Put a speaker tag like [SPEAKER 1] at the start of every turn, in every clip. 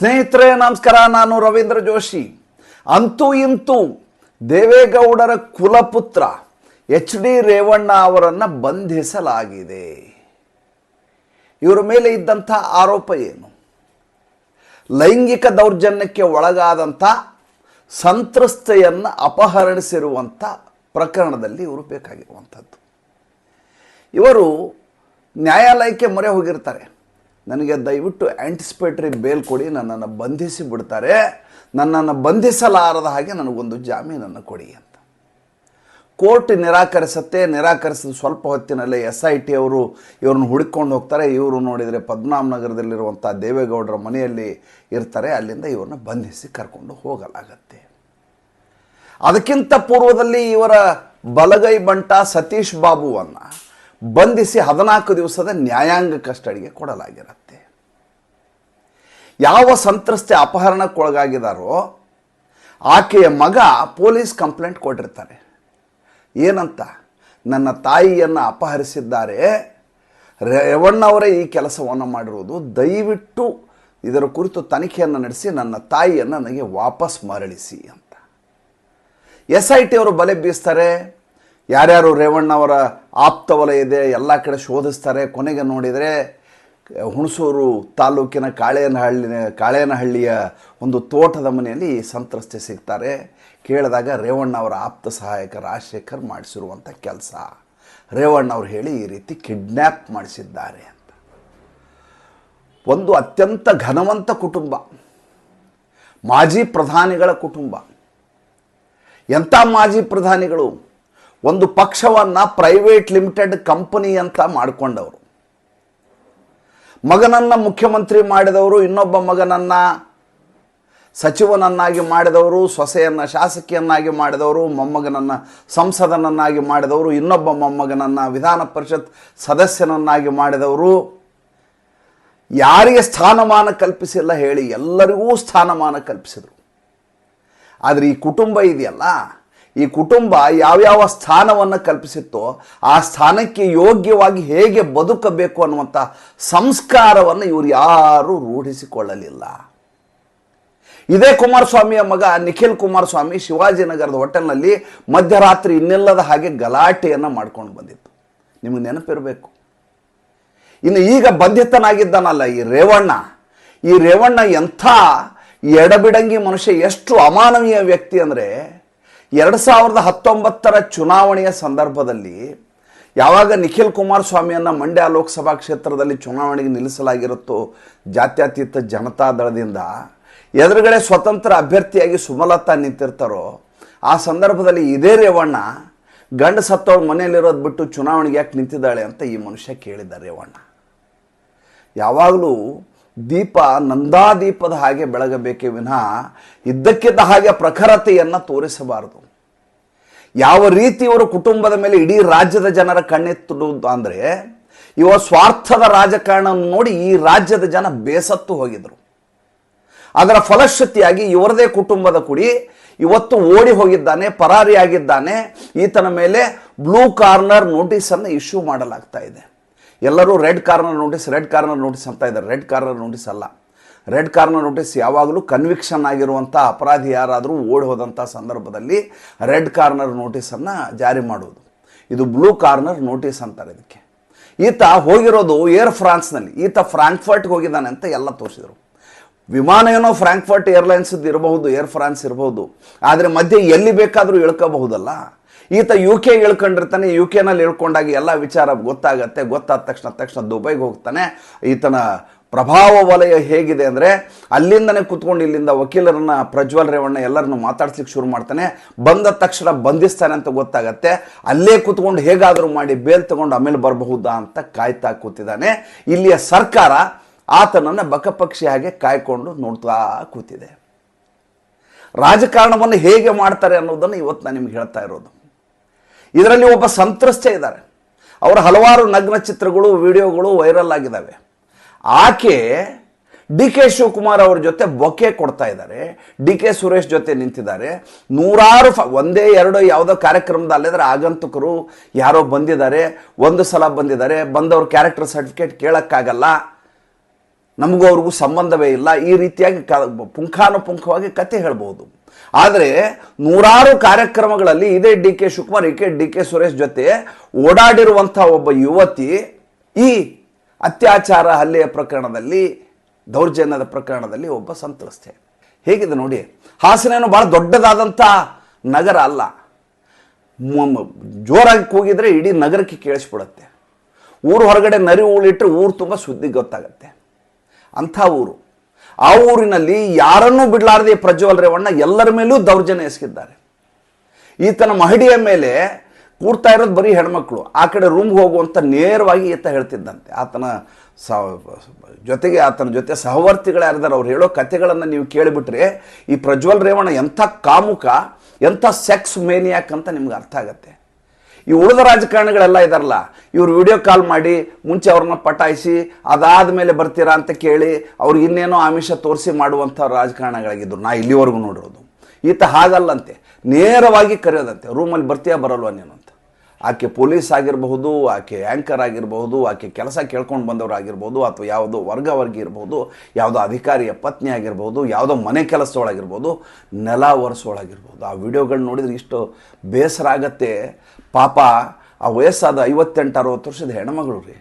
[SPEAKER 1] ಸ್ನೇಹಿತರೆ, ನಮಸ್ಕಾರ. ನಾನು ರವೀಂದ್ರ ಜೋಶಿ. ಅಂತೂ ಇಂತೂ ದೇವೇಗೌಡರ ಕುಲಪುತ್ರ ಎಚ್ ಡಿ ರೇವಣ್ಣ ಅವರನ್ನು ಬಂಧಿಸಲಾಗಿದೆ. ಇವರ ಮೇಲೆ ಇದ್ದಂಥ ಆರೋಪ ಏನು? ಲೈಂಗಿಕ ದೌರ್ಜನ್ಯಕ್ಕೆ ಒಳಗಾದಂಥ ಸಂತ್ರಸ್ತೆಯನ್ನು ಅಪಹರಣಿಸಿರುವಂಥ ಪ್ರಕರಣದಲ್ಲಿ ಇವರು ಬೇಕಾಗಿರುವಂಥದ್ದು. ಇವರು ನ್ಯಾಯಾಲಯಕ್ಕೆ ಮೊರೆ ಹೋಗಿರ್ತಾರೆ. ನನಗೆ ದಯವಿಟ್ಟು ಆ್ಯಂಟಿಸಿಪೇಟ್ರಿ ಬೇಲ್ ಕೊಡಿ, ನನ್ನನ್ನು ಬಂಧಿಸಿ ಬಿಡ್ತಾರೆ. ನನ್ನನ್ನು ಬಂಧಿಸಲಾರದ ಹಾಗೆ ನನಗೊಂದು ಜಾಮೀನನ್ನು ಕೊಡಿ ಅಂತ. ಕೋರ್ಟ್ ನಿರಾಕರಿಸುತ್ತೆ, ನಿರಾಕರಿಸಿದ ಸ್ವಲ್ಪ ಹೊತ್ತಿನಲ್ಲೇ ಎಸ್ ಐ ಟಿ ಅವರು ಇವ್ರನ್ನ ಹುಡುಕೊಂಡು ಹೋಗ್ತಾರೆ. ಇವರು ನೋಡಿದರೆ ಪದ್ಮನಾಭ ನಗರದಲ್ಲಿರುವಂಥ ದೇವೇಗೌಡರ ಮನೆಯಲ್ಲಿ ಇರ್ತಾರೆ. ಅಲ್ಲಿಂದ ಇವ್ರನ್ನ ಬಂಧಿಸಿ ಕರ್ಕೊಂಡು ಹೋಗಲಾಗತ್ತೆ. ಅದಕ್ಕಿಂತ ಪೂರ್ವದಲ್ಲಿ ಇವರ ಬಲಗೈ ಬಂಟ ಸತೀಶ್ ಬಾಬುವನ್ನು ಬಂಧಿಸಿ ಹದಿನಾಲ್ಕು ದಿವಸದ ನ್ಯಾಯಾಂಗ ಕಸ್ಟಡಿಗೆ ಕೊಡಲಾಗಿರುತ್ತೆ. ಯಾವ ಸಂತ್ರಸ್ತೆ ಅಪಹರಣಕ್ಕೊಳಗಾಗಿದಾರೋ ಆಕೆಯ ಮಗ ಪೊಲೀಸ್ ಕಂಪ್ಲೇಂಟ್ ಕೊಟ್ಟಿರ್ತಾರೆ. ಏನಂತ? ನನ್ನ ತಾಯಿಯನ್ನು ಅಪಹರಿಸಿದ್ದಾರೆ. ರೇವಣ್ಣವರೇ ಈ ಕೆಲಸವನ್ನು ಮಾಡಿರುವುದು ದಯವಿಟ್ಟು ಇದರ ಕುರಿತು ತನಿಖೆಯನ್ನು ನಡೆಸಿ, ನನ್ನ ತಾಯಿಯನ್ನು ನನಗೆ ವಾಪಸ್ ಮರಳಿಸಿ ಅಂತ. ಎಸ್ ಐ ಟಿ ಅವರು ಬಲೆ ಬೀಸ್ತಾರೆ. ಯಾರ್ಯಾರು ರೇವಣ್ಣವರ ಆಪ್ತ ವಲಯ ಇದೆ, ಎಲ್ಲ ಕಡೆ ಶೋಧಿಸ್ತಾರೆ. ಕೊನೆಗೆ ನೋಡಿದರೆ, ಹುಣಸೂರು ತಾಲೂಕಿನ ಕಾಳೇನಹಳ್ಳಿ ಕಾಳೇನಹಳ್ಳಿಯ ಒಂದು ತೋಟದ ಮನೆಯಲ್ಲಿ ಸಂತ್ರಸ್ತೆ ಸಿಗ್ತಾರೆ. ಕೇಳಿದಾಗ ರೇವಣ್ಣ ಅವರ ಆಪ್ತ ಸಹಾಯಕ ರಾಜಶೇಖರ್ ಮಾಡಿಸಿರುವಂಥ ಕೆಲಸ. ರೇವಣ್ಣ ಅವ್ರು ಹೇಳಿ ಈ ರೀತಿ ಕಿಡ್ನ್ಯಾಪ್ ಮಾಡಿಸಿದ್ದಾರೆ ಅಂತ. ಒಂದು ಅತ್ಯಂತ ಘನವಂತ ಕುಟುಂಬ, ಮಾಜಿ ಪ್ರಧಾನಿಗಳ ಕುಟುಂಬ. ಎಂಥ ಮಾಜಿ ಪ್ರಧಾನಿಗಳು? ಒಂದು ಪಕ್ಷವನ್ನು ಪ್ರೈವೇಟ್ ಲಿಮಿಟೆಡ್ ಕಂಪನಿ ಅಂತ ಮಾಡಿಕೊಂಡವರು. ಮಗನನ್ನು ಮುಖ್ಯಮಂತ್ರಿ ಮಾಡಿದವರು, ಇನ್ನೊಬ್ಬ ಮಗನನ್ನು ಸಚಿವನನ್ನಾಗಿ ಮಾಡಿದವರು, ಸೊಸೆಯನ್ನು ಶಾಸಕಿಯನ್ನಾಗಿ ಮಾಡಿದವರು, ಮೊಮ್ಮಗನನ್ನು ಸಂಸದನನ್ನಾಗಿ ಮಾಡಿದವರು, ಇನ್ನೊಬ್ಬ ಮೊಮ್ಮಗನನ್ನು ವಿಧಾನ ಪರಿಷತ್ ಸದಸ್ಯನನ್ನಾಗಿ ಮಾಡಿದವರು. ಯಾರಿಗೆ ಸ್ಥಾನಮಾನ ಕಲ್ಪಿಸಿಲ್ಲ ಹೇಳಿ ಎಲ್ಲರಿಗೂ ಸ್ಥಾನಮಾನ ಕಲ್ಪಿಸಿದರು. ಆದರೆ ಈ ಕುಟುಂಬ ಇದೆಯಲ್ಲ? ಈ ಕುಟುಂಬ ಯಾವ್ಯಾವ ಸ್ಥಾನವನ್ನು ಕಲ್ಪಿಸಿತ್ತೋ ಆ ಸ್ಥಾನಕ್ಕೆ ಯೋಗ್ಯವಾಗಿ ಹೇಗೆ ಬದುಕಬೇಕು ಅನ್ನುವಂಥ ಸಂಸ್ಕಾರವನ್ನು ಇವರು ಯಾರೂ ರೂಢಿಸಿಕೊಳ್ಳಲಿಲ್ಲ. ಇದೇ ಕುಮಾರಸ್ವಾಮಿಯ ಮಗ ನಿಖಿಲ್ ಕುಮಾರಸ್ವಾಮಿ ಶಿವಾಜಿನಗರದ ಹೋಟೆಲ್ನಲ್ಲಿ ಮಧ್ಯರಾತ್ರಿ ಇನ್ನಿಲ್ಲದ ಹಾಗೆ ಗಲಾಟೆಯನ್ನು ಮಾಡ್ಕೊಂಡು ಬಂದಿತ್ತು. ನಿಮಗೆ ನೆನಪಿರಬೇಕು. ಇನ್ನು ಈಗ ಬಂಧಿತನಾಗಿದ್ದಾನಲ್ಲ ಈ ರೇವಣ್ಣ. ಈ ರೇವಣ್ಣ ಎಂಥ ಎಡಬಿಡಂಗಿ ಮನುಷ್ಯ, ಎಷ್ಟು ಅಮಾನವೀಯ ವ್ಯಕ್ತಿ ಅಂದರೆ ಎರಡು ಸಾವಿರದ ಹತ್ತೊಂಬತ್ತರ ಚುನಾವಣೆಯ ಸಂದರ್ಭದಲ್ಲಿ ಯಾವಾಗ ನಿಖಿಲ್ ಕುಮಾರಸ್ವಾಮಿಯನ್ನು ಮಂಡ್ಯ ಲೋಕಸಭಾ ಕ್ಷೇತ್ರದಲ್ಲಿ ಚುನಾವಣೆಗೆ ನಿಲ್ಲಿಸಲಾಗಿರುತ್ತೋ ಜಾತ್ಯತೀತ ಜನತಾದಳದಿಂದ ಎದುರುಗಡೆ ಸ್ವತಂತ್ರ ಅಭ್ಯರ್ಥಿಯಾಗಿ ಸುಮಲತಾ ನಿಂತಿರ್ತಾರೋ, ಆ ಸಂದರ್ಭದಲ್ಲಿ ಇದೇ ರೇವಣ್ಣ ಗಂಡ ಸತ್ತವಳು ಮನೆಯಲ್ಲಿರೋದು ಬಿಟ್ಟು ಚುನಾವಣೆಗೆ ಯಾಕೆ ನಿಂತಿದ್ದಾಳೆ ಅಂತ ಈ ಮನುಷ್ಯ ಕೇಳಿದ ರೇವಣ್ಣ. ಯಾವಾಗಲೂ ದೀಪ ನಂದಾದೀಪದ ಹಾಗೆ ಬೆಳಗಬೇಕೇ ವಿನಃ ಇದ್ದಕ್ಕಿದ್ದ ಹಾಗೆ ಪ್ರಖರತೆಯನ್ನು ತೋರಿಸಬಾರದು. ಯಾವ ರೀತಿ ಇವರು ಕುಟುಂಬದ ಮೇಲೆ ಇಡೀ ರಾಜ್ಯದ ಜನರ ಕಣ್ಣೆತ್ತಿಡುವುದು ಅಂದರೆ, ಇವ ಸ್ವಾರ್ಥದ ರಾಜಕಾರಣ ನೋಡಿ ಈ ರಾಜ್ಯದ ಜನ ಬೇಸತ್ತು ಹೋಗಿದ್ರು. ಅದರ ಫಲಶ್ರುತಿಯಾಗಿ ಇವರದೇ ಕುಟುಂಬದ ಕುಡಿ ಇವತ್ತು ಓಡಿ ಹೋಗಿದ್ದಾನೆ ಪರಾರಿಯಾಗಿದ್ದಾನೆ ಈತನ ಮೇಲೆ ಬ್ಲೂ ಕಾರ್ನರ್ ನೋಟಿಸನ್ನು ಇಶ್ಯೂ ಮಾಡಲಾಗ್ತಾ ಇದೆ. ಎಲ್ಲರೂ red corner notice, red corner notice ಅಂತ ಇದ್ದಾರೆ. ರೆಡ್ ಕಾರ್ನರ್ ನೋಟಿಸ್ ಅಲ್ಲ. ರೆಡ್ ಕಾರ್ನರ್ ನೋಟಿಸ್ ಯಾವಾಗಲೂ ಕನ್ವಿಕ್ಷನ್ ಆಗಿರುವಂಥ ಅಪರಾಧಿ ಯಾರಾದರೂ ಓಡಿ ಹೋದಂಥ ಸಂದರ್ಭದಲ್ಲಿ ರೆಡ್ ಕಾರ್ನರ್ ನೋಟಿಸನ್ನು ಜಾರಿ ಮಾಡುವುದು. ಇದು ಬ್ಲೂ ಕಾರ್ನರ್ ನೋಟಿಸ್ ಅಂತಾರೆ ಇದಕ್ಕೆ. ಈತ ಹೋಗಿರೋದು ಏರ್ ಫ್ರಾನ್ಸ್ನಲ್ಲಿ. ಈತ ಫ್ರಾಂಕ್ಫರ್ಟ್ಗೆ ಹೋಗಿದ್ದಾನೆ ಅಂತ ಎಲ್ಲ ತೋರಿಸಿದರು. ವಿಮಾನ ಏನೋ ಫ್ರಾಂಕ್ಫರ್ಟ್ ಏರ್ಲೈನ್ಸ್ದು ಇರಬಹುದು, ಏರ್ ಫ್ರಾನ್ಸ್ ಇರಬಹುದು. ಆದರೆ ಮಧ್ಯೆ ಎಲ್ಲಿ ಬೇಕಾದರೂ ಇಳ್ಕೋಬಹುದಲ್ಲ. ಈತ ಯು ಕೆ ಇಳ್ಕೊಂಡಿರ್ತಾನೆ. ಯು ಕೆನಲ್ಲಿ ಇಳ್ಕೊಂಡಾಗ ಎಲ್ಲ ವಿಚಾರ ಗೊತ್ತಾಗತ್ತೆ. ಗೊತ್ತಾದ ತಕ್ಷಣ ತಕ್ಷಣ ದುಬೈಗೆ ಹೋಗ್ತಾನೆ. ಈತನ ಪ್ರಭಾವ ವಲಯ ಹೇಗಿದೆ ಅಂದರೆ ಅಲ್ಲಿಂದನೇ ಕೂತ್ಕೊಂಡು ಇಲ್ಲಿಂದ ವಕೀಲರನ್ನ ಪ್ರಜ್ವಲ್ ರೇವಣ್ಣ ಎಲ್ಲರನ್ನು ಮಾತಾಡ್ಸ್ಲಿಕ್ಕೆ ಶುರು ಮಾಡ್ತಾನೆ. ಬಂದ ತಕ್ಷಣ ಬಂಧಿಸ್ತಾನೆ ಅಂತ ಗೊತ್ತಾಗತ್ತೆ. ಅಲ್ಲೇ ಕುತ್ಕೊಂಡು ಹೇಗಾದರೂ ಮಾಡಿ ಬೇಲ್ ತಗೊಂಡು ಆಮೇಲೆ ಬರಬಹುದಾ ಅಂತ ಕಾಯ್ತಾ ಕೂತಿದ್ದಾನೆ. ಇಲ್ಲಿಯ ಸರ್ಕಾರ ಆತನನ್ನು ಬಕಪಕ್ಷಿ ಹಾಗೆ ಕಾಯ್ಕೊಂಡು ನೋಡ್ತಾ ಕೂತಿದೆ. ರಾಜಕಾರಣವನ್ನು ಹೇಗೆ ಮಾಡ್ತಾರೆ ಅನ್ನೋದನ್ನು ಇವತ್ತು ನಾನು ನಿಮ್ಗೆ ಹೇಳ್ತಾ ಇರೋದು. ಇದರಲ್ಲಿ ಒಬ್ಬ ಸಂತ್ರಸ್ತೆ ಇದ್ದಾರೆ. ಅವರ ಹಲವಾರು ನಗ್ನ ಚಿತ್ರಗಳು, ವಿಡಿಯೋಗಳು ವೈರಲ್ ಆಗಿದ್ದಾವೆ. ಆಕೆ ಡಿ ಕೆ ಶಿವಕುಮಾರ್ ಅವ್ರ ಜೊತೆ ಬೊಕೆ ಕೊಡ್ತಾ ಇದ್ದಾರೆ. ಡಿ ಕೆ ಸುರೇಶ್ ಜೊತೆ ನಿಂತಿದ್ದಾರೆ. ನೂರಾರು ಒಂದೇ ಎರಡು ಯಾವುದೋ ಕಾರ್ಯಕ್ರಮದ ಅಲ್ಲಿದ್ರೆ ಆಗಂತಕರು ಯಾರೋ ಬಂದಿದ್ದಾರೆ. ಒಂದು ಸಲ ಬಂದಿದ್ದಾರೆ. ಬಂದವ್ರ ಕ್ಯಾರೆಕ್ಟರ್ ಸರ್ಟಿಫಿಕೇಟ್ ಕೇಳೋಕ್ಕಾಗಲ್ಲ. ನಮಗೂ ಅವ್ರಿಗೂ ಸಂಬಂಧವೇ ಇಲ್ಲ. ಈ ರೀತಿಯಾಗಿ ಕ, ಪುಂಖಾನುಪುಂಖವಾಗಿ ಕತೆ ಹೇಳ್ಬೋದು. ಆದರೆ ನೂರಾರು ಕಾರ್ಯಕ್ರಮಗಳಲ್ಲಿ ಇದೇ D K Shivakumar K, D K Suresh ಜೊತೆ ಓಡಾಡಿರುವಂಥ ಒಬ್ಬ ಯುವತಿ ಈ ಅತ್ಯಾಚಾರ ಹಲ್ಲೆಯ ಪ್ರಕರಣದಲ್ಲಿ, ದೌರ್ಜನ್ಯದ ಪ್ರಕರಣದಲ್ಲಿ ಒಬ್ಬ ಸಂತ್ರಸ್ತೆ. ಹೇಗಿದೆ ನೋಡಿ ಹಾಸನೇನು ಭಾಳ ದೊಡ್ಡದಾದಂಥ ನಗರ ಅಲ್ಲ. ಜೋರಾಗಿ ಕೂಗಿದರೆ ಇಡೀ ನಗರಕ್ಕೆ ಕೇಳಿಸ್ಬಿಡುತ್ತೆ. ಊರು ಹೊರಗಡೆ ನರಿ ಉಳಿಟ್ಟರೆ ಊರು ತುಂಬ ಸುದ್ದಿ ಗೊತ್ತಾಗತ್ತೆ. ಅಂಥ ಊರು. ಆ ಊರಿನಲ್ಲಿ ಯಾರನ್ನೂ ಬಿಡಲಾರದೆ ಪ್ರಜ್ವಲ್ ರೇವಣ್ಣ ಎಲ್ಲರ ಮೇಲೂ ದೌರ್ಜನ್ಯ ಎಸಗಿದ್ದಾರೆ. ಈತನ ಮಹಡಿಯ ಮೇಲೆ ಕೂರ್ತಾ ಇರೋದು ಬರೀ ಹೆಣ್ಮಕ್ಳು. ಆ ಕಡೆ ರೂಮ್ಗೆ ಹೋಗುವಂಥ ನೇರವಾಗಿ ಈತ ಹೇಳ್ತಿದ್ದಂತೆ. ಆತನ ಸ, ಜೊತೆಗೆ ಆತನ ಜೊತೆ ಸಹವರ್ತಿಗಳು ಯಾರಿದ್ದಾರೆ ಅವ್ರು ಹೇಳೋ ಕಥೆಗಳನ್ನು ನೀವು ಕೇಳಿಬಿಟ್ರೆ ಈ ಪ್ರಜ್ವಲ್ ರೇವಣ್ಣ ಎಂಥ ಕಾಮುಕ, ಎಂಥ ಸೆಕ್ಸ್ ಮೇನಿಯಾಕ್ ಅಂತ ನಿಮ್ಗೆ ಅರ್ಥ ಆಗತ್ತೆ. ಈ ಉಳಿದ ರಾಜಕಾರಣಿಗಳೆಲ್ಲ ಇದಾರಲ್ಲ, ಇವರು ವಿಡಿಯೋ ಕಾಲ್ ಮಾಡಿ ಮುಂಚೆ ಅವ್ರನ್ನ ಪಟಾಯಿಸಿ ಅದಾದ ಮೇಲೆ ಬರ್ತೀರಾ ಅಂತ ಕೇಳಿ ಅವ್ರಿಗೆ ಇನ್ನೇನೋ ಆಮಿಷ ತೋರಿಸಿ ಮಾಡುವಂಥ ರಾಜಕಾರಣಿಗಳಾಗಿದ್ದರು ನಾ ಇಲ್ಲಿವರೆಗೂ ನೋಡಿರೋದು. ಈತ ಹಾಗಲ್ಲಂತೆ. ನೇರವಾಗಿ ಕರೆಯೋದಂತೆ. ರೂಮಲ್ಲಿ ಬರ್ತೀಯಾ ಬರಲ್ವಾ ನೀನು ಅಂತ. ಆಕೆ ಪೊಲೀಸ್ ಆಗಿರಬಹುದು, ಆಕೆ ಆ್ಯಂಕರ್ ಆಗಿರಬಹುದು, ಆಕೆ ಕೆಲಸ ಕೇಳ್ಕೊಂಡು ಬಂದವರು ಆಗಿರ್ಬೋದು ಅಥವಾ ಯಾವುದೋ ವರ್ಗವರ್ಗಿ ಇರ್ಬೋದು ಯಾವುದೋ ಅಧಿಕಾರಿಯ ಪತ್ನಿ ಆಗಿರ್ಬೋದು ಯಾವುದೋ ಮನೆ ಕೆಲಸದೊಳಗಿರ್ಬೋದು ನೆಲ ಒರೆಸೋಳಾಗಿರ್ಬೋದು ಆ ವಿಡಿಯೋಗಳು ನೋಡಿದರೆ ಇಷ್ಟು ಬೇಸರ ಆಗತ್ತೆ. ಪಾಪ, ಆ ವಯಸ್ಸಾದ ಐವತ್ತೆಂಟು, ಅರವತ್ತು ವರ್ಷದ ಹೆಣ್ಮಗಳು ರೀ.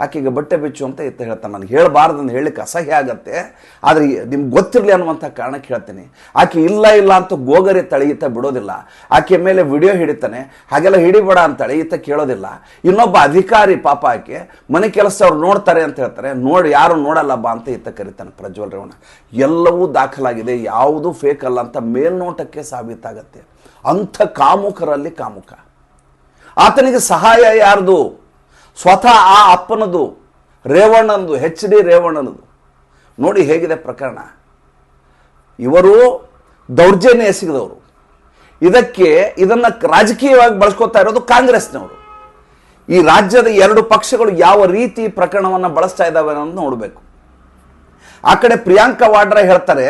[SPEAKER 1] ಆಕೆಗೆ ಬಟ್ಟೆ ಬಿಚ್ಚು ಅಂತ ಇತ್ತ ಹೇಳ್ತಾನೆ. ನನಗೆ ಹೇಳಬಾರ್ದು ಅಂತ ಹೇಳಲಿಕ್ಕೆ ಅಸಹ್ಯ ಆಗತ್ತೆ. ಆದರೆ ನಿಮ್ಗೆ ಗೊತ್ತಿರಲಿ ಅನ್ನುವಂಥ ಕಾರಣಕ್ಕೆ ಹೇಳ್ತೀನಿ. ಆಕೆ ಇಲ್ಲ ಇಲ್ಲ ಅಂತ ಗೋಗರೆ ತಳೆಯುತ್ತ ಬಿಡೋದಿಲ್ಲ. ಆಕೆ ಮೇಲೆ ವಿಡಿಯೋ ಹಿಡಿತಾನೆ. ಹಾಗೆಲ್ಲ ಹಿಡಿಬೇಡ ಅಂತ ಈತ ಕೇಳೋದಿಲ್ಲ. ಇನ್ನೊಬ್ಬ ಅಧಿಕಾರಿ ಪಾಪ ಆಕೆ ಮನೆ ಕೆಲಸ ಅವ್ರು ನೋಡ್ತಾರೆ ಅಂತ ಹೇಳ್ತಾರೆ. ನೋಡಿ, ಯಾರು ನೋಡಲ್ಲ ಬಾ ಅಂತ ಇತ್ತ ಕರಿತಾನೆ ಪ್ರಜ್ವಲ್ ರೇವಣ್ಣ. ಎಲ್ಲವೂ ದಾಖಲಾಗಿದೆ. ಯಾವುದೂ ಫೇಕ್ ಅಲ್ಲ ಅಂತ ಮೇಲ್ನೋಟಕ್ಕೆ ಸಾಬೀತಾಗತ್ತೆ. ಅಂಥ ಕಾಮುಕರಲ್ಲಿ ಕಾಮುಕ. ಆತನಿಗೆ ಸಹಾಯ ಯಾರ್ದು? ಸ್ವತಃ ಆ ಅಪ್ಪನದು, ರೇವಣ್ಣನದು, ಹೆಚ್ ಡಿ ರೇವಣ್ಣನದು. ನೋಡಿ ಹೇಗಿದೆ ಪ್ರಕರಣ. ಇವರು ದೌರ್ಜನ್ಯ ಎಸಗಿದವರು. ಇದಕ್ಕೆ ಇದನ್ನು ರಾಜಕೀಯವಾಗಿ ಬಳಸ್ಕೊತಾ ಇರೋದು ಕಾಂಗ್ರೆಸ್ನವರು. ಈ ರಾಜ್ಯದ ಎರಡು ಪಕ್ಷಗಳು ಯಾವ ರೀತಿ ಪ್ರಕರಣವನ್ನು ಬಳಸ್ತಾ ಇದ್ದಾವೆ ಅನ್ನೋದು ನೋಡಬೇಕು. ಆ ಕಡೆ ಪ್ರಿಯಾಂಕಾ ವಾಡ್ರಾ ಹೇಳ್ತಾರೆ,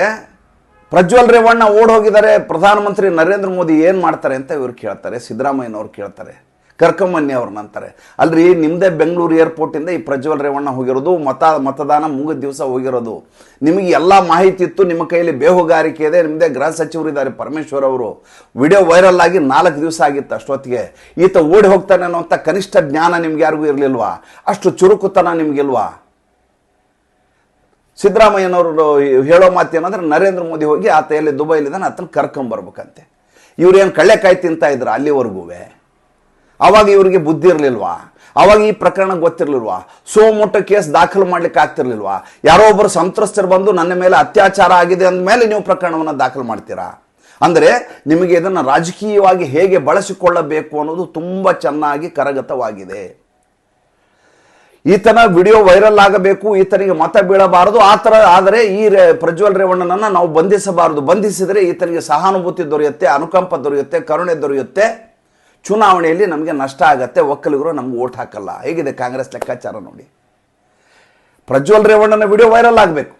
[SPEAKER 1] ಪ್ರಜ್ವಲ್ ರೇವಣ್ಣ ಓಡ್ ಹೋಗಿದ್ದಾರೆ, ಪ್ರಧಾನಮಂತ್ರಿ ನರೇಂದ್ರ ಮೋದಿ ಏನು ಮಾಡ್ತಾರೆ ಅಂತ ಇವರು ಕೇಳ್ತಾರೆ, ಸಿದ್ದರಾಮಯ್ಯನವ್ರು ಕೇಳ್ತಾರೆ. ಕರ್ಕಮ್ಮನ್ನಿ ಅವ್ರನ್ನ ಅಂತಾರೆ ಅಲ್ರಿ ನಿಮ್ಮದೇ ಬೆಂಗಳೂರು ಏರ್ಪೋರ್ಟಿಂದ ಈ ಪ್ರಜ್ವಲ್ ರೇವಣ್ಣ ಹೋಗಿರೋದು, ಮತ, ಮತದಾನ ಮುಗಿದ ದಿವಸ ಹೋಗಿರೋದು. ನಿಮಗೆ ಎಲ್ಲ ಮಾಹಿತಿ ಇತ್ತು, ನಿಮ್ಮ ಕೈಯಲ್ಲಿ ಬೇಹುಗಾರಿಕೆ ಇದೆ ನಿಮ್ಮದೇ ಗೃಹ ಸಚಿವರು ಇದ್ದಾರೆ ಪರಮೇಶ್ವರ್ ಅವರು. ವಿಡಿಯೋ ವೈರಲ್ ಆಗಿ ನಾಲ್ಕು ದಿವಸ ಆಗಿತ್ತು ಅಷ್ಟೊತ್ತಿಗೆ. ಈತ ಓಡಿ ಹೋಗ್ತಾನೆ ಅನ್ನೋಂಥ ಕನಿಷ್ಠ ಜ್ಞಾನ ನಿಮ್ಗೆ ಯಾರಿಗೂ ಇರಲಿಲ್ವಾ? ಅಷ್ಟು ಚುರುಕುತನ ನಿಮಗಿಲ್ವಾ? ಸಿದ್ದರಾಮಯ್ಯನವರು ಹೇಳೋ ಮಾತು ಏನಂದ್ರೆ, ನರೇಂದ್ರ ಮೋದಿ ಹೋಗಿ ಆತ ಎಲ್ಲಿ ದುಬೈಲಿದ್ದಾನೆ, ಆತನ ಕರ್ಕೊಂಬರ್ಬೇಕಂತೆ. ಇವ್ರೇನು ಕಳ್ಳೆಕಾಯಿ ತಿಂತಾ ಇದ್ರು ಅಲ್ಲಿವರೆಗೂ ಅವಾಗ ಇವರಿಗೆ ಬುದ್ಧಿ ಇರಲಿಲ್ವಾ? ಅವಾಗ ಈ ಪ್ರಕರಣ ಗೊತ್ತಿರಲಿಲ್ವಾ? ಸೋಮುಟ್ಟ ಕೇಸ್ ದಾಖಲು ಮಾಡ್ಲಿಕ್ಕೆ ಆಗ್ತಿರ್ಲಿಲ್ವಾ? ಯಾರೋ ಒಬ್ಬರು ಸಂತ್ರಸ್ತರು ಬಂದು ನನ್ನ ಮೇಲೆ ಅತ್ಯಾಚಾರ ಆಗಿದೆ ಅಂದಮೇಲೆ ನೀವು ಪ್ರಕರಣವನ್ನು ದಾಖಲು ಮಾಡ್ತೀರಾ? ಅಂದರೆ ನಿಮಗೆ ಇದನ್ನು ರಾಜಕೀಯವಾಗಿ ಹೇಗೆ ಬಳಸಿಕೊಳ್ಳಬೇಕು ಅನ್ನೋದು ತುಂಬ ಚೆನ್ನಾಗಿ ಕರಗತವಾಗಿದೆ. ಈತನ ವಿಡಿಯೋ ವೈರಲ್ ಆಗಬೇಕು ಈತನಿಗೆ ಮತ ಬೀಳಬಾರದು, ಆ ಥರ ಆದರೆ ಈ ಪ್ರಜ್ವಲ್ ರೇವಣ್ಣನನ್ನು ನಾವು ಬಂಧಿಸಬಾರದು. ಬಂಧಿಸಿದರೆ ಈತನಿಗೆ ಸಹಾನುಭೂತಿ ದೊರೆಯುತ್ತೆ, ಅನುಕಂಪ ದೊರೆಯುತ್ತೆ, ಕರುಣೆ ದೊರೆಯುತ್ತೆ. ಚುನಾವಣೆಯಲ್ಲಿ ನಮಗೆ ನಷ್ಟ ಆಗತ್ತೆ, ಒಕ್ಕಲಿಗರು ನಮ್ಗೆ ಓಟ್ ಹಾಕಲ್ಲ. ಹೇಗಿದೆ ಕಾಂಗ್ರೆಸ್ ಲೆಕ್ಕಾಚಾರ ನೋಡಿ. ಪ್ರಜ್ವಲ್ ರೇವಣ್ಣನ ವಿಡಿಯೋ ವೈರಲ್ ಆಗಬೇಕು.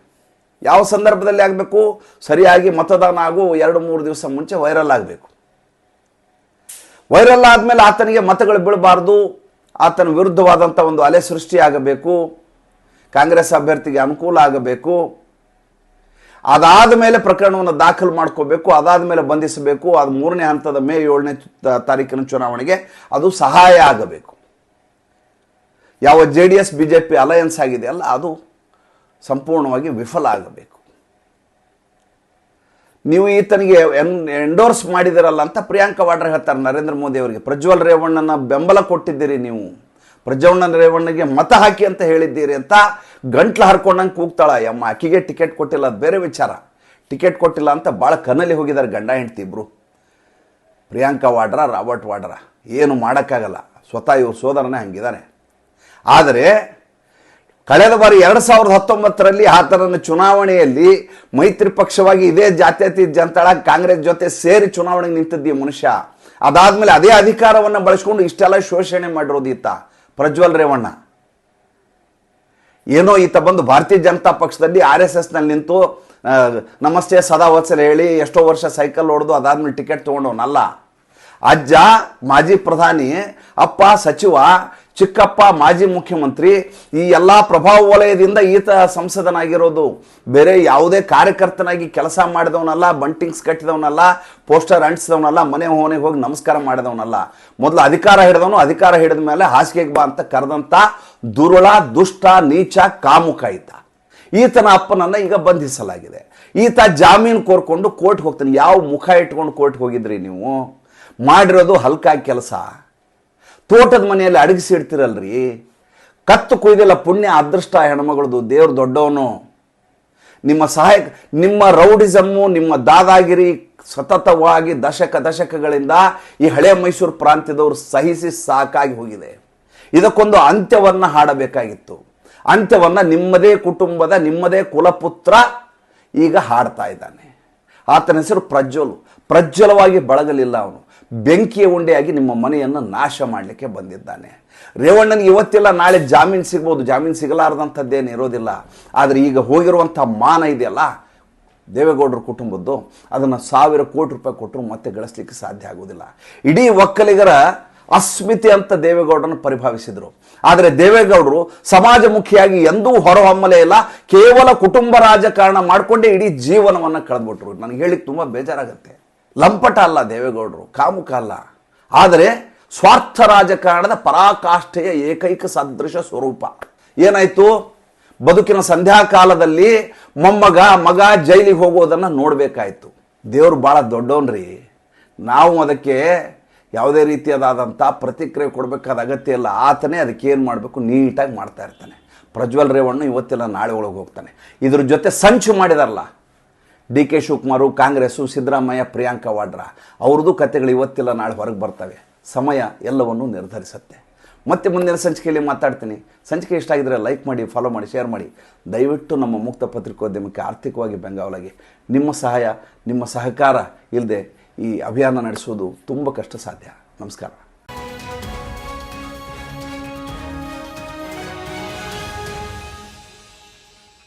[SPEAKER 1] ಯಾವ ಸಂದರ್ಭದಲ್ಲಿ ಆಗಬೇಕು? ಸರಿಯಾಗಿ ಮತದಾನ ಆಗೋ ಎರಡು ಮೂರು ದಿವಸ ಮುಂಚೆ ವೈರಲ್ ಆಗಬೇಕು. ವೈರಲ್ ಆದಮೇಲೆ ಆತನಿಗೆ ಮತಗಳು ಬೀಳಬಾರ್ದು. ಆತನ ವಿರುದ್ಧವಾದಂಥ ಒಂದು ಅಲೆ ಸೃಷ್ಟಿಯಾಗಬೇಕು. ಕಾಂಗ್ರೆಸ್ ಅಭ್ಯರ್ಥಿಗೆ ಅನುಕೂಲ ಆಗಬೇಕು. ಅದಾದ ಮೇಲೆ ಪ್ರಕರಣವನ್ನು ದಾಖಲು ಮಾಡ್ಕೋಬೇಕು, ಅದಾದ ಮೇಲೆ ಬಂಧಿಸಬೇಕು, ಅದು ಮೂರನೇ ಹಂತದ ಮೇ ಏಳನೇ ತಾರೀಕಿನ ಚುನಾವಣೆಗೆ ಅದು ಸಹಾಯ ಆಗಬೇಕು. ಯಾವ J D S, B J P alliance ಆಗಿದೆಯಲ್ಲ, ಅದು ಸಂಪೂರ್ಣವಾಗಿ ವಿಫಲ ಆಗಬೇಕು. ನೀವು ಈತನಿಗೆ ಎನ್ ಎಂಡೋರ್ಸ್ ಮಾಡಿದಿರಲ್ಲ ಅಂತ ಪ್ರಿಯಾಂಕಾ ವಾಡ್ರಾ ಹೇಳ್ತಾರೆ, ನರೇಂದ್ರ ಮೋದಿ ಅವರಿಗೆ. ಪ್ರಜ್ವಲ್ ರೇವಣ್ಣನ ಬೆಂಬಲ ಕೊಟ್ಟಿದ್ದೀರಿ ನೀವು. ಪ್ರಜ್ವಲ್ ರೇವಣ್ಣಗೆ ಮತ ಹಾಕಿ ಅಂತ ಹೇಳಿದ್ದೀರಿ ಅಂತ ಗಂಟ್ಲು ಹರ್ಕೊಂಡಂಗೆ ಕೂಗ್ತಾಳ. ಎಮ್ಮ ಅಕ್ಕಿಗೆ ಟಿಕೆಟ್ ಕೊಟ್ಟಿಲ್ಲ ಬೇರೆ ವಿಚಾರ. ಟಿಕೆಟ್ ಕೊಟ್ಟಿಲ್ಲ ಅಂತ ಭಾಳ ಕನ್ನಲ್ಲಿ ಹೋಗಿದ್ದಾರೆ ಗಂಡ ಹೆಂಡ್ತಿ ಇಬ್ಬರು ಪ್ರಿಯಾಂಕಾ ವಾಡ್ರಾ, ರಾಬರ್ಟ್ ವಾಡ್ರಾ, ಏನು ಮಾಡೋಕ್ಕಾಗಲ್ಲ. ಸ್ವತಃ ಇವ್ರ ಸೋದರನೇ ಹಂಗಿದ್ದಾರೆ ಆದರೆ ಕಳೆದ ಬಾರಿ ಎರಡು ಸಾವಿರದ ಹತ್ತೊಂಬತ್ತರಲ್ಲಿ ಆತನನ್ನು ಚುನಾವಣೆಯಲ್ಲಿ ಮೈತ್ರಿ ಪಕ್ಷವಾಗಿ ಇದೇ ಜಾತ್ಯತೀತ ಜನತಾಳ ಕಾಂಗ್ರೆಸ್ ಜೊತೆ ಸೇರಿ ಚುನಾವಣೆಗೆ ನಿಂತಿದ್ದ ಈ ಮನುಷ್ಯ. ಅದಾದಮೇಲೆ ಅದೇ ಅಧಿಕಾರವನ್ನು ಬಳಸ್ಕೊಂಡು ಇಷ್ಟೆಲ್ಲ ಶೋಷಣೆ ಮಾಡಿರೋದು ಈತ. ಪ್ರಜ್ವಲ್ ರೇವಣ್ಣ. ಏನೋ ಈತ ಬಂದು ಭಾರತೀಯ ಜನತಾ ಪಕ್ಷದಲ್ಲಿ ಆರ್ ಎಸ್ ಎಸ್ನಲ್ಲಿ ನಿಂತು ನಮಸ್ತೆ ಸದಾ ವತ್ಸಲ ಹೇಳಿ ಎಷ್ಟೋ ವರ್ಷ ಸೈಕಲ್ ಹೊಡೆದು ಅದಾದ್ಮೇಲೆ ಟಿಕೆಟ್ ತೊಗೊಂಡವನಲ್ಲ. ಅಜ್ಜ, ಮಾಜಿ ಪ್ರಧಾನಿ, ಅಪ್ಪ, ಸಚಿವ ಚಿಕ್ಕಪ್ಪ ಮಾಜಿ ಮುಖ್ಯಮಂತ್ರಿ, ಈ ಎಲ್ಲ ಪ್ರಭಾವ ವಲಯದಿಂದ ಈತ ಸಂಸದನಾಗಿರೋದು. ಬೇರೆ ಯಾವುದೇ ಕಾರ್ಯಕರ್ತನಾಗಿ ಕೆಲಸ ಮಾಡಿದವನಲ್ಲ, ಬಂಟಿಂಗ್ಸ್ ಕಟ್ಟಿದವನಲ್ಲ, ಪೋಸ್ಟರ್ ಅಂಟಿಸಿದವನಲ್ಲ, ಮನೆ ಹೋನೆಗೆ ಹೋಗಿ ನಮಸ್ಕಾರ ಮಾಡಿದವನಲ್ಲ. ಮೊದಲು ಅಧಿಕಾರ ಹಿಡಿದವನು, ಅಧಿಕಾರ ಹಿಡಿದ ಮೇಲೆ ಹಾಸಿಗೆಗೆ ಬಾ ಅಂತ ಕರೆದಂಥ ದುರುಳ, ದುಷ್ಟ, ನೀಚ, ಕಾಮುಕ ಈತ. ಈತನ ಅಪ್ಪನನ್ನು ಈಗ ಬಂಧಿಸಲಾಗಿದೆ. ಈತ ಜಾಮೀನು ಕೋರ್ಕೊಂಡು ಕೋರ್ಟ್ಗೆ ಹೋಗ್ತಾನೆ. ಯಾವ ಮುಖ ಇಟ್ಕೊಂಡು ಕೋರ್ಟ್ಗೆ ಹೋಗಿದ್ರಿ ನೀವು? ಮಾಡಿರೋದು ಹಲ್ಕಾಗಿ ಕೆಲಸ. ತೋಟದ ಮನೆಯಲ್ಲಿ ಅಡಗಿಸಿ ಇಡ್ತಿರಲ್ರಿ ಕತ್ತು ಕುಯ್ದಿಲ್ಲ ಪುಣ್ಯ ಅದೃಷ್ಟ ಹೆಣ್ಮಗಳದು ದೇವ್ರು ದೊಡ್ಡವನು. ನಿಮ್ಮ ಸಹಾಯಕ, ನಿಮ್ಮ ರೌಡಿಸಮ್ಮು, ನಿಮ್ಮ ದಾದಾಗಿರಿ ಸತತವಾಗಿ ದಶಕ ದಶಕಗಳಿಂದ ಈ ಹಳೆ ಮೈಸೂರು ಪ್ರಾಂತ್ಯದವರು ಸಹಿಸಿ ಸಾಕಾಗಿ ಹೋಗಿದೆ. ಇದಕ್ಕೊಂದು ಅಂತ್ಯವನ್ನು ಹಾಡಬೇಕಾಗಿತ್ತು. ಅಂತ್ಯವನ್ನು ನಿಮ್ಮದೇ ಕುಟುಂಬದ, ನಿಮ್ಮದೇ ಕುಲಪುತ್ರ ಈಗ ಹಾಡ್ತಾ ಇದ್ದಾನೆ. ಆತನ ಹೆಸರು ಪ್ರಜ್ವಲ್. ಪ್ರಜ್ವಲವಾಗಿ ಬಳಗಲಿಲ್ಲ ಅವನು. ಬೆಂಕಿಯ ಉಂಡೆಯಾಗಿ ನಿಮ್ಮ ಮನೆಯನ್ನು ನಾಶ ಮಾಡಲಿಕ್ಕೆ ಬಂದಿದ್ದಾನೆ. ರೇವಣ್ಣನಿಗೆ ಇವತ್ತಿಲ್ಲ, ನಾಳೆ ಜಾಮೀನು ಸಿಗ್ಬೋದು. ಜಾಮೀನು ಸಿಗಲಾರ್ದಂಥದ್ದೇನು ಇರೋದಿಲ್ಲ. ಆದರೆ ಈಗ ಹೋಗಿರುವಂಥ ಮಾನ ಇದೆಯಲ್ಲ, ದೇವೇಗೌಡರ ಕುಟುಂಬದ್ದು, ಅದನ್ನು ಸಾವಿರ ಕೋಟಿ ರೂಪಾಯಿ ಕೊಟ್ಟರು ಮತ್ತೆ ಗಳಿಸ್ಲಿಕ್ಕೆ ಸಾಧ್ಯ ಆಗುವುದಿಲ್ಲ. ಇಡೀ ಒಕ್ಕಲಿಗರ ಅಸ್ಮಿತೆ ಅಂತ ದೇವೇಗೌಡರನ್ನು ಪರಿಭಾವಿಸಿದರು. ಆದರೆ ದೇವೇಗೌಡರು ಸಮಾಜಮುಖಿಯಾಗಿ ಎಂದೂ ಹೊರಹೊಮ್ಮಲೇ ಇಲ್ಲ. ಕೇವಲ ಕುಟುಂಬ ರಾಜಕಾರಣ ಮಾಡಿಕೊಂಡೇ ಇಡೀ ಜೀವನವನ್ನು ಕಳೆದ್ಬಿಟ್ರು. ನನಗೆ ಹೇಳಿಕ್ಕೆ ತುಂಬ ಬೇಜಾರಾಗುತ್ತೆ. ಲಂಪಟ ಅಲ್ಲ ದೇವೇಗೌಡರು, ಕಾಮುಕ ಅಲ್ಲ. ಆದರೆ ಸ್ವಾರ್ಥ ರಾಜಕಾರಣದ ಪರಾಕಾಷ್ಠೆಯ ಏಕೈಕ ಸದೃಶ ಸ್ವರೂಪ. ಏನಾಯ್ತು? ಬದುಕಿನ ಸಂಧ್ಯಾ ಕಾಲದಲ್ಲಿ ಮೊಮ್ಮಗ, ಮಗ ಜೈಲಿಗೆ ಹೋಗೋದನ್ನು ನೋಡಬೇಕಾಯ್ತು. ದೇವರು ಭಾಳ ದೊಡ್ಡವನ್ರಿ. ನಾವು ಅದಕ್ಕೆ ಯಾವುದೇ ರೀತಿಯಾದಂಥ ಪ್ರತಿಕ್ರಿಯೆ ಕೊಡಬೇಕಾದ ಅಗತ್ಯ ಇಲ್ಲ. ಆತನೇ ಅದಕ್ಕೆ ಏನು ಮಾಡಬೇಕು? ನೀಟಾಗಿ ಮಾಡ್ತಾ ಇರ್ತಾನೆ. ಪ್ರಜ್ವಲ್ ರೇವಣ್ಣ ಇವತ್ತಿಲ್ಲ, ನಾಳೆ ಒಳಗೆ ಹೋಗ್ತಾನೆ. ಇದ್ರ ಜೊತೆ ಸಂಚು ಮಾಡಿದಾರಲ್ಲ ಡಿ ಕೆ ಶಿವಕುಮಾರು, ಕಾಂಗ್ರೆಸ್ಸು, ಸಿದ್ದರಾಮಯ್ಯ, ಪ್ರಿಯಾಂಕಾ ವಾಡ್ರಾ ಅವ್ರದ್ದು ಕತೆಗಳು ಇವತ್ತಿಲ್ಲ, ನಾಳೆ ಹೊರಗೆ ಬರ್ತವೆ. ಸಮಯ ಎಲ್ಲವನ್ನು ನಿರ್ಧರಿಸುತ್ತೆ. ಮತ್ತೆ ಮುಂದಿನ ಸಂಚಿಕೆಯಲ್ಲಿ ಮಾತಾಡ್ತೀನಿ. ಸಂಚಿಕೆ ಇಷ್ಟ ಆಗಿದ್ರೆ ಲೈಕ್ ಮಾಡಿ ಫಾಲೋ ಮಾಡಿ ಶೇರ್ ಮಾಡಿ. ದಯವಿಟ್ಟು ನಮ್ಮ ಮುಕ್ತ ಪತ್ರಿಕೋದ್ಯಮಕ್ಕೆ ಆರ್ಥಿಕವಾಗಿ ಬೆಂಗಾವಲಾಗಿ. ನಿಮ್ಮ ಸಹಾಯ, ನಿಮ್ಮ ಸಹಕಾರ ಇಲ್ಲದೆ ಈ ಅಭಿಯಾನ ನಡೆಸೋದು ತುಂಬ ಕಷ್ಟ ಸಾಧ್ಯ ನಮಸ್ಕಾರ.